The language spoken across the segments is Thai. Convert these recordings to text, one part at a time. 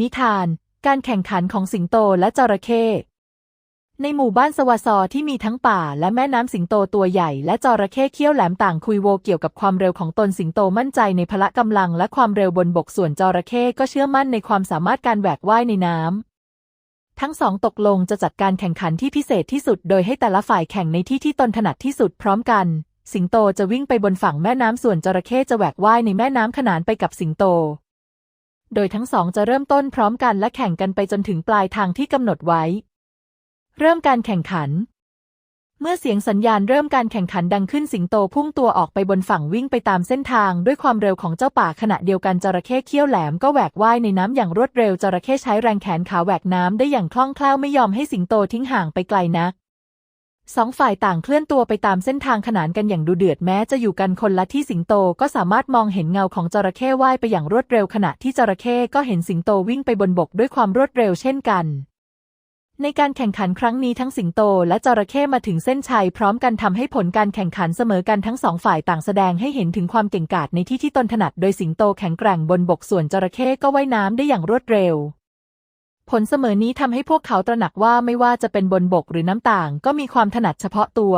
นิทาน การแข่งขันของสิงโตและจระเข้ ในหมู่บ้านสวาซอที่มีทั้งป่าและแม่น้ำสิงโตตัวใหญ่และจระเข้เขี้ยวแหลมต่างคุยโวเกี่ยวกับความเร็วของตนสิงโตมั่นใจในพละกำลังและความเร็วบนบกส่วนจระเข้ก็เชื่อมั่นในความสามารถการแหวกว่ายในน้ำทั้งสองตกลงจะจัดการแข่งขันที่พิเศษที่สุด โดยให้แต่ละฝ่ายแข่งในที่ที่ตนถนัดที่สุดพร้อมกัน สิงโตจะวิ่งไปบนฝั่งแม่น้ำส่วนจระเข้จะแหวกว่ายในแม่น้ำขนานไปกับสิงโต โดยทั้งสองจะเริ่มต้นพร้อมกันและแข่งกันไปจนถึงปลายทางที่กำหนดไว้ เริ่มการแข่งขัน เมื่อเสียงสัญญาณเริ่มการแข่งขันดังขึ้นสิงโตพุ่งตัวออกไปบนฝั่งวิ่งไปตามเส้นทางด้วยความเร็วของเจ้าป่าขณะเดียวกันจระเข้เขี้ยวแหลมก็แหวกว่ายในน้ำอย่างรวดเร็วจระเข้ใช้แรงแขนขาแหวกน้ำได้อย่างคล่องแคล่วไม่ยอมให้สิงโตทิ้งห่างไปไกลนัก สองฝ่ายต่างเคลื่อนตัวไปตามเส้นทางขนานกันอย่างดูเดือดแม้จะอยู่กันคนละที่สิงโตก็สามารถมองเห็นเงาของจระเข้ว่ายไปอย่างรวดเร็วขณะที่จระเข้ก็เห็นสิงโตวิ่งไปบนบกด้วยความรวดเร็วเช่นกัน ในการแข่งขันครั้งนี้ทั้งสิงโตและจระเข้มาถึงเส้นชัยพร้อมกันทำให้ผลการแข่งขันเสมอกันทั้งสองฝ่ายต่างแสดงให้เห็นถึงความเก่งกาจในที่ที่ตนถนัดโดยสิงโตแข็งแกร่งบนบกส่วนจระเข้ก็ว่ายน้ำได้อย่างรวดเร็ว ผลเสมอนี้ทำให้พวกเขาตระหนักว่าไม่ว่าจะเป็นบนบกหรือน้ำต่างก็มีความถนัดเฉพาะตัว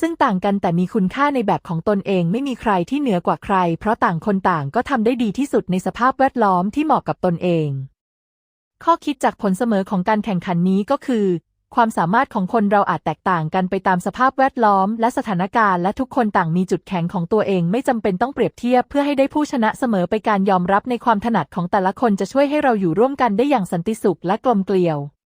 ซึ่งต่างกันแต่มีคุณค่าในแบบของตนเองไม่มีใครที่เหนือกว่าใคร เพราะต่างคนต่างก็ทำได้ดีที่สุดในสภาพแวดล้อมที่เหมาะกับตนเอง ข้อคิดจากผลเสมอของการแข่งขันนี้ก็คือ ความสามารถของคนเราอาจแตกต่างกันไปตามสภาพแวดล้อม และสถานการณ์และทุกคนต่างมีจุดแข็งของตัวเอง ไม่จำเป็นต้องเปรียบเทียบเพื่อให้ได้ผู้ชนะเสมอไปการยอมรับในความถนัดของแต่ละคนจะช่วยให้เราอยู่ร่วมกันได้อย่างสันติสุขและกลมเกลียว